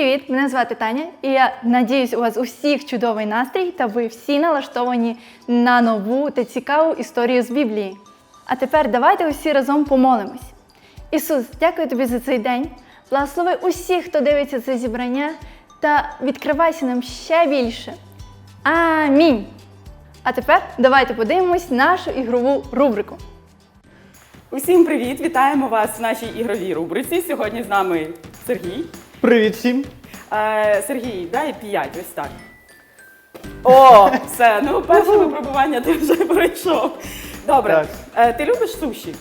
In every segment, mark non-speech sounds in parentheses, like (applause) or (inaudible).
привіт! Мене звати Таня, і я надіюсь, у вас у всіх чудовий настрій та ви всі налаштовані на нову та цікаву історію з Біблії. А тепер давайте усі разом помолимось. Ісус, дякую тобі за цей день. Благослови усіх, хто дивиться це зібрання, та відкривайся нам ще більше. Амінь. А тепер давайте подивимось нашу ігрову рубрику. Усім привіт! Вітаємо вас в нашій ігровій рубриці. Сьогодні з нами Сергій. Привіт всім! Е, Сергій, дай п'ять, ось так. О, все, ну перше випробування ти вже пройшов. Добре. Так. Е, ти любиш суші?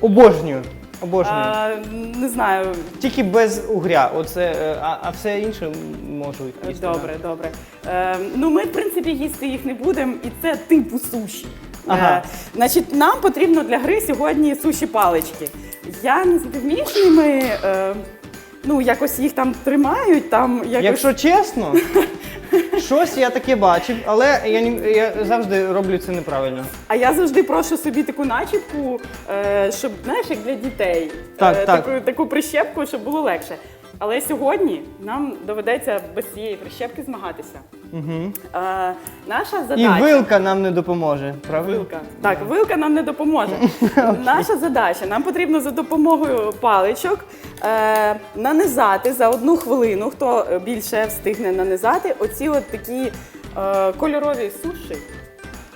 Обожнюю. Обожнюю. Е, не знаю. Тільки без угря. Оце, е, а, а все інше можу їсти. Добре, добре. Е, ну, ми, в принципі, їсти їх не будемо, і це типу суші. Ага. Е, значить, нам потрібно для гри сьогодні суші палички. Я не знаю, ти вмієш ними, е, ну, якось їх там тримають, там якось. Якщо чесно, щось я таке бачив, але я, я завжди роблю це неправильно. А я завжди прошу собі таку начіпку, е, щоб знаєш, як для дітей. Так, Е, так. Таку, таку прищепку, щоб було легше. Але сьогодні нам доведеться без цієї прищепки змагатися. Угу. Е, наша І задача. вилка нам не допоможе, правильно? Вилка. Так, вилка нам не допоможе. (laughs) Наша задача. Нам потрібно за допомогою паличок е, нанизати за одну хвилину, хто більше встигне нанизати, оці от такі е, кольорові суші.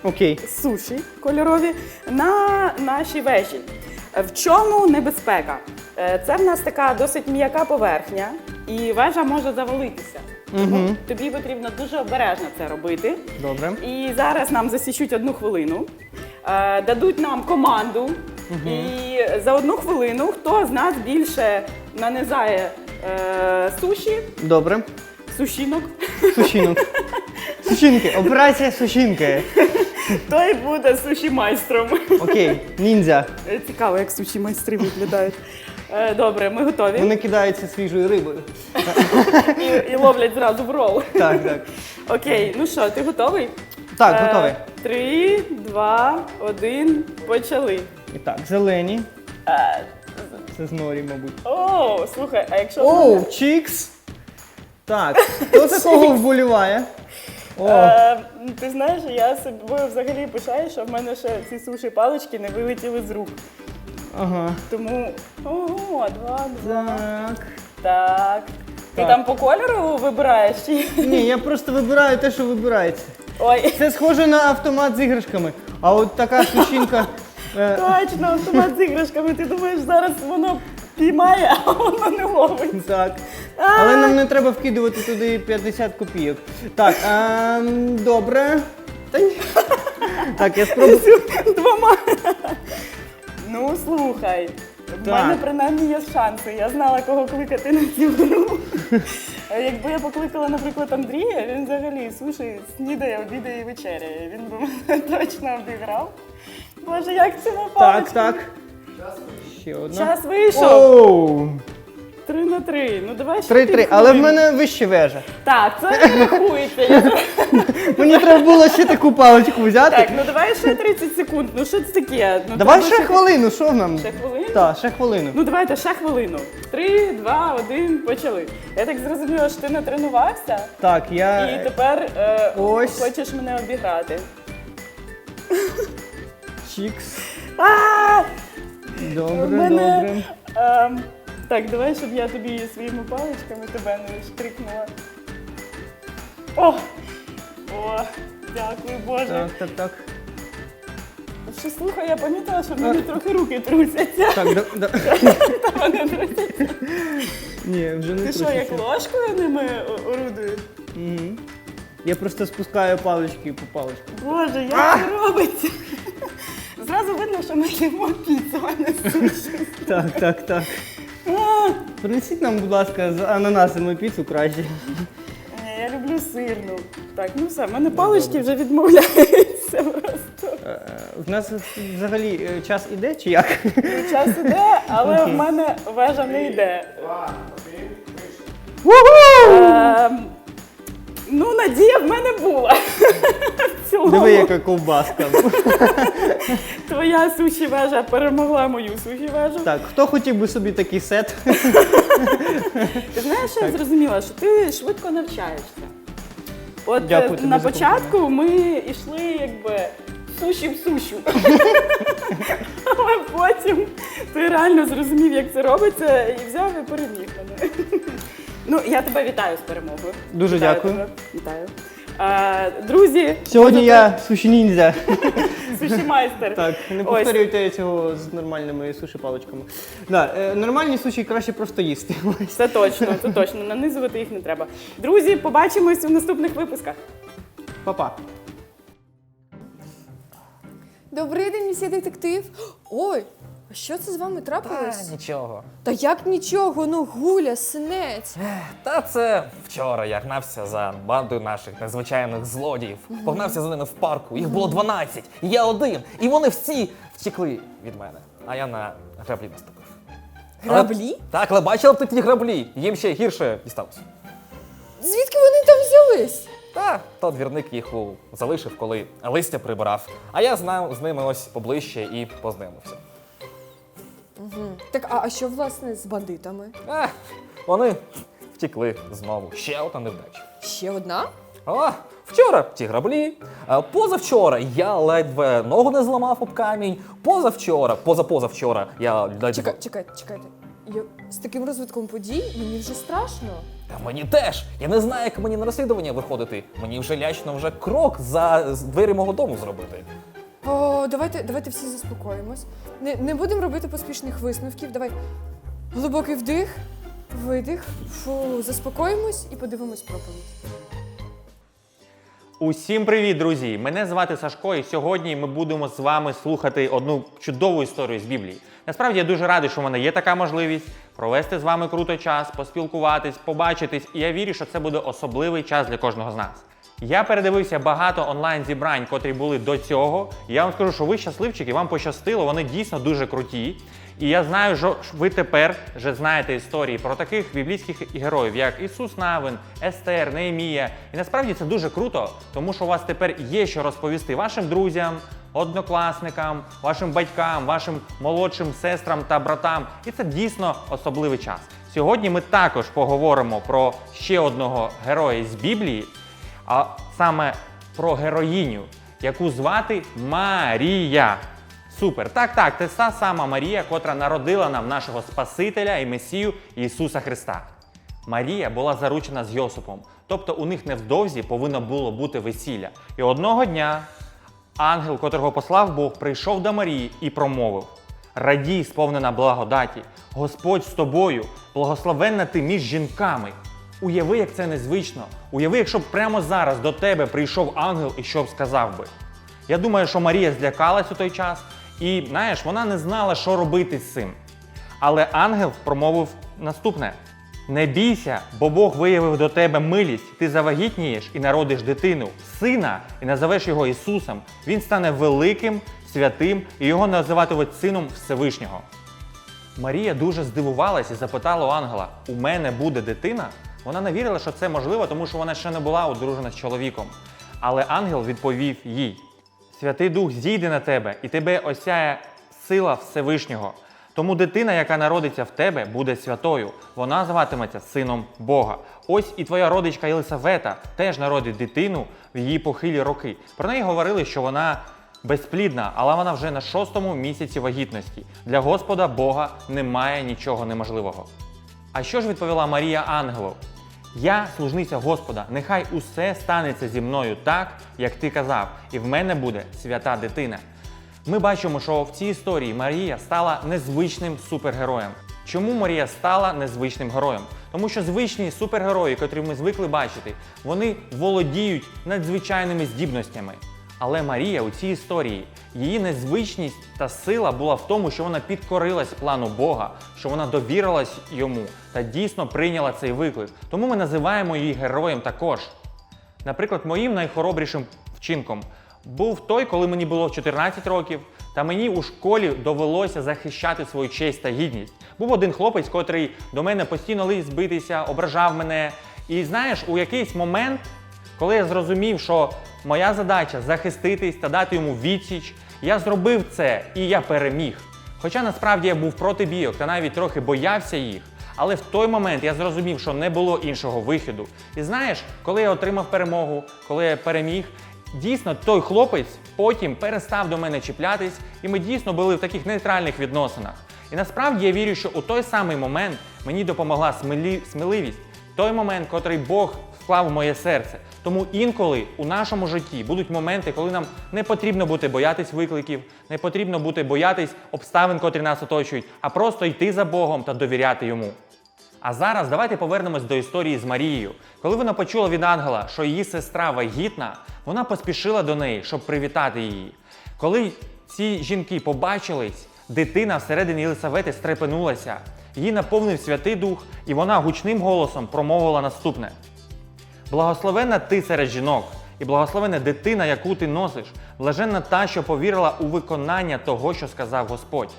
Окей. суші кольорові на наші вежі. Е, В чому небезпека? Е, Це в нас така досить м'яка поверхня, і вежа може завалитися. Мгм. тобі потрібно дуже обережно це робити. Добре. І зараз нам засічуть одну хвилину, е, дадуть нам команду, і за одну хвилину хто з нас більше нанизає е, суші, Добре. сушінок, Сушінок. Сушінки. Операція сушінки. той буде суші майстром. Окей. Ніндзя. Цікаво, як суші майстри виглядають. Е, Добре, ми готові. Вони кидаються свіжою рибою. І, і ловлять зразу в рол. Так, так. Окей, ну що, ти готовий? Так, Е, готовий. Три, два, один, почали. І так, зелені. Е, Це з норі, мабуть. О, слухай, а якщо. Оу, чікс. Так, хто за кого вболіває? О, Е, ти знаєш, я собою взагалі пишаю, що в мене ще ці суші палички не вилетіли з рук. Ага. Тому. Ого, два, два. Так. Так. Ти Так. там по кольору вибираєш чи? Ні, я просто вибираю те, що вибирається. Ой. Це схоже на автомат з іграшками. А от така сушінка. (laughs) е, Точно, автомат з іграшками. Ти думаєш, зараз воно піймає, а воно не ловить. Так. Але нам не треба вкидувати туди 50 копійок. Так, ем, добре. Та ні. (laughs) Так, я спробую. Двома. Ну, слухай. В Так. мене принаймні є шанси. Я знала, кого кликати на цю гру. Якби я покликала, наприклад, Андрія, він взагалі суші снідає, обідає і вечеряє. Він би мене (laughs) точно обіграв. Боже, як це Так, палички? так. Ще одна. Час вийшов. Оу! Три на три. Ну давай ще 3-3. пів Але в мене вище вежа. Так, це не рахується. (laughs) Мені треба було ще таку паличку взяти. Так, ну давай ще 30 секунд. Ну що це таке? Ну, Давай треба ще хвилину, що нам? Ще хвилину? Так, ще хвилину. Ну давайте ще хвилину. Три, два, один, почали. Я так зрозуміла, що ти не тренувався Так, я. і тепер е, ось. хочеш мене обіграти. Чікс. А! Добре, мене, добре. ем, так, давай, щоб я тобі своїми паличками тебе не штрикнула. О! О, дякую, Боже. Так, так, так. Що слухай, я помітила, що в мене трохи руки трусяться. Так, да, да. Та вони трусяться. Ні, вже не Ти що, як ложкою ними о- орудуєш? Мгм. Я просто спускаю палички по паличку. Боже, як це робиться? Зразу видно, що ми їмо піцу, а не суші. Так, так, так. Принесіть нам, будь ласка, з ананасами піцу краще. Ні, я люблю сирну. Так, ну все, в мене палички вже відмовляються просто. Е, В нас взагалі е, час іде чи як? Час іде, але в мене вежа не йде. Ем, Ну, надія в мене була. (laughs) В цілому. Диви, яка ковбаска. (laughs) Твоя суші вежа перемогла мою суші вежу. Так, хто хотів би собі такий сет? Ти знаєш, що я зрозуміла, що ти швидко навчаєшся. От Дякую тобі на за початку ми йшли якби суші в сушу. (laughs) Але потім ти реально зрозумів, як це робиться, і взяв і переміг мене. Ну, я тебе вітаю з перемогою. Дуже Вітаю дякую. тебе. Вітаю. Е, друзі, Сьогодні я суші ніндзя. (laughs) суші майстер. Так, не Ось. повторюйте цього з нормальними суші паличками. Да, е, нормальні суші краще просто їсти. (laughs) Це точно, це точно. Нанизувати їх не треба. Друзі, побачимось у наступних випусках. Па-па. Добрий день, місія детектив. Ой, а що це з вами трапилось? Та нічого. Та як нічого, ну гуля, синець. Та це вчора я гнався за бандою наших незвичайних злодіїв. Погнався за ними в парку. Їх було 12, і я один. І вони всі втекли від мене. А я на граблі наступив. Але- Граблі? Так, але бачила б ти ті граблі. Їм ще гірше дісталося. Звідки вони там взялись? Та то двірник їх у... залишив, коли листя прибирав. А я знав з ними ось поближче і познайомився. Так, а, а що власне з бандитами? Ех, вони втекли знову. Ще одна невдача. Ще одна? О, вчора ті граблі. а Позавчора я ледве ногу не зламав об камінь. Позавчора, позапозавчора я ледве... Чекай, чекайте, чекайте. Я, з таким розвитком подій мені вже страшно. Та мені теж. Я не знаю, як мені на розслідування виходити. Мені вже лячно вже крок за з- двері мого дому зробити. О, давайте, давайте всі заспокоїмось. Не, не будемо робити поспішних висновків. Давай глибокий вдих, видих. Фу, заспокоїмось і подивимось проповідь. Усім привіт, друзі! Мене звати Сашко, і сьогодні ми будемо з вами слухати одну чудову історію з Біблії. Насправді я дуже радий, що в мене є така можливість провести з вами круто час, поспілкуватись, побачитись, і я вірю, що це буде особливий час для кожного з нас. Я передивився багато онлайн зібрань, котрі були до цього. Я вам скажу, що ви щасливчики, вам пощастило, вони дійсно дуже круті. І я знаю, що ви тепер вже знаєте історії про таких біблійських героїв, як Ісус Навин, Естер, Неемія. І насправді це дуже круто, тому що у вас тепер є що розповісти вашим друзям, однокласникам, вашим батькам, вашим молодшим сестрам та братам. І це дійсно особливий час. Сьогодні ми також поговоримо про ще одного героя з Біблії, а саме про героїню, яку звати Марія. Супер. Так, так, це та сама Марія, котра народила нам нашого Спасителя і Месію Ісуса Христа. Марія була заручена з Йосипом, тобто у них невдовзі повинно було бути весілля. І одного дня ангел, котрого послав Бог, прийшов до Марії і промовив: Радій, сповнена благодаті, Господь з тобою, благословенна ти між жінками. Уяви, як це незвично. Уяви, якщо б прямо зараз до тебе прийшов ангел і що б сказав би. Я думаю, що Марія злякалась у той час, і знаєш, вона не знала, що робити з цим. Але ангел промовив наступне: не бійся, бо Бог виявив до тебе милість. Ти завагітнієш і народиш дитину, сина, і назовеш його Ісусом. Він стане великим, святим, і його називатимуть сином Всевишнього. Марія дуже здивувалась і запитала у ангела: у мене буде дитина? Вона не вірила, що це можливо, тому що вона ще не була одружена з чоловіком. Але ангел відповів їй: Святий Дух зійде на тебе, і тебе осяє сила Всевишнього. Тому дитина, яка народиться в тебе, буде святою. Вона зватиметься сином Бога. Ось і твоя родичка Єлисавета теж народить дитину в її похилі роки. Про неї говорили, що вона безплідна, але вона вже на шостому місяці вагітності. Для Господа Бога немає нічого неможливого. А що ж відповіла Марія ангелу? Я служниця Господа, нехай усе станеться зі мною так, як ти казав, і в мене буде свята дитина. Ми бачимо, що в цій історії Марія стала незвичним супергероєм. Чому Марія стала незвичним героєм? Тому що звичні супергерої, котрі ми звикли бачити, вони володіють надзвичайними здібностями. Але Марія у цій історії, її незвичність та сила була в тому, що вона підкорилась плану Бога, що вона довірилась йому та дійсно прийняла цей виклик. Тому ми називаємо її героєм також. Наприклад, моїм найхоробрішим вчинком був той, коли мені було 14 років, та мені у школі довелося захищати свою честь та гідність. Був один хлопець, котрий до мене постійно лист битися, ображав мене. І знаєш, у якийсь момент, коли я зрозумів, що моя задача захиститись та дати йому відсіч. Я зробив це і я переміг. Хоча насправді я був проти бійок та навіть трохи боявся їх. Але в той момент я зрозумів, що не було іншого виходу. І знаєш, коли я отримав перемогу, коли я переміг, дійсно той хлопець потім перестав до мене чіплятись, і ми дійсно були в таких нейтральних відносинах. І насправді я вірю, що у той самий момент мені допомогла сміливість, той момент, котрий Бог вклав в моє серце. Тому інколи у нашому житті будуть моменти, коли нам не потрібно бути боятись викликів, не потрібно бути боятись обставин, котрі нас оточують, а просто йти за Богом та довіряти йому. А зараз давайте повернемось до історії з Марією. Коли вона почула від ангела, що її сестра вагітна, вона поспішила до неї, щоб привітати її. Коли ці жінки побачились, дитина всередині Єлисавети стрепенулася, її наповнив Святий Дух, і вона гучним голосом промовила наступне: Благословенна ти серед жінок, і благословенна дитина, яку ти носиш, блаженна та, що повірила у виконання того, що сказав Господь.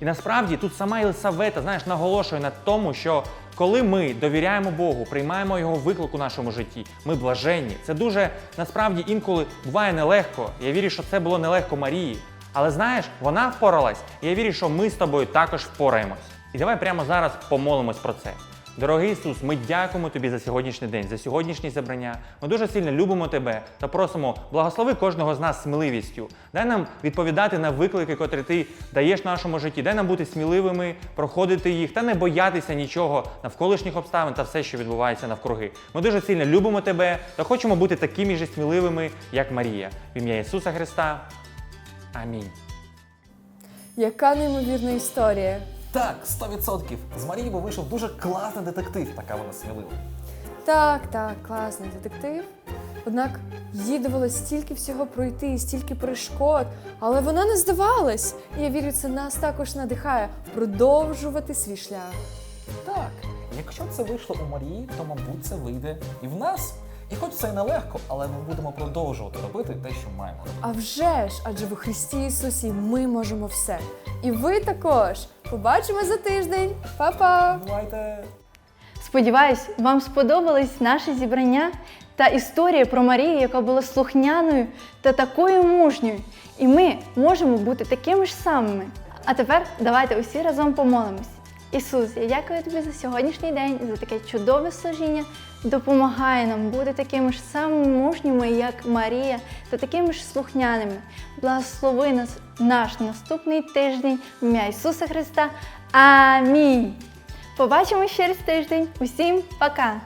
І насправді тут сама Єлисавета, знаєш, наголошує на тому, що коли ми довіряємо Богу, приймаємо його виклик у нашому житті, ми блаженні. Це дуже насправді інколи буває нелегко. Я вірю, що це було нелегко Марії. Але знаєш, вона впоралась, і я вірю, що ми з тобою також впораємось. І давай прямо зараз помолимось про це. Дорогий Ісус, ми дякуємо тобі за сьогоднішній день, за сьогоднішні зібрання. Ми дуже сильно любимо тебе та просимо, благослови кожного з нас сміливістю. Дай нам відповідати на виклики, котрі ти даєш нашому житті. Дай нам бути сміливими, проходити їх та не боятися нічого навколишніх обставин та все, що відбувається навкруги. Ми дуже сильно любимо тебе та хочемо бути такими ж сміливими, як Марія. В ім'я Ісуса Христа. Амінь. Яка неймовірна історія. Так, 100%. З Марії би вийшов дуже класний детектив, така вона смілива. Так, так, класний детектив. Однак їй довелось стільки всього пройти, стільки перешкод, але вона не здавалась. І я вірю, це нас також надихає продовжувати свій шлях. Так, якщо це вийшло у Марії, то мабуть це вийде і в нас. І хоч це й нелегко, але ми будемо продовжувати робити те, що маємо. А вже ж, адже в Христі Ісусі ми можемо все. І ви також. Побачимо за тиждень. Па-па! Бувайте! Сподіваюсь, вам сподобалось наше зібрання та історія про Марію, яка була слухняною та такою мужньою. І ми можемо бути такими ж самими. А тепер давайте усі разом помолимось. Ісус, я дякую тобі за сьогоднішній день, за таке чудове служіння. Допомагай нам бути такими ж самими мужніми, як Марія, та такими ж слухняними. Благослови нас наш наступний тиждень в ім'я Ісуса Христа. Амінь. Побачимось через тиждень. Усім пока!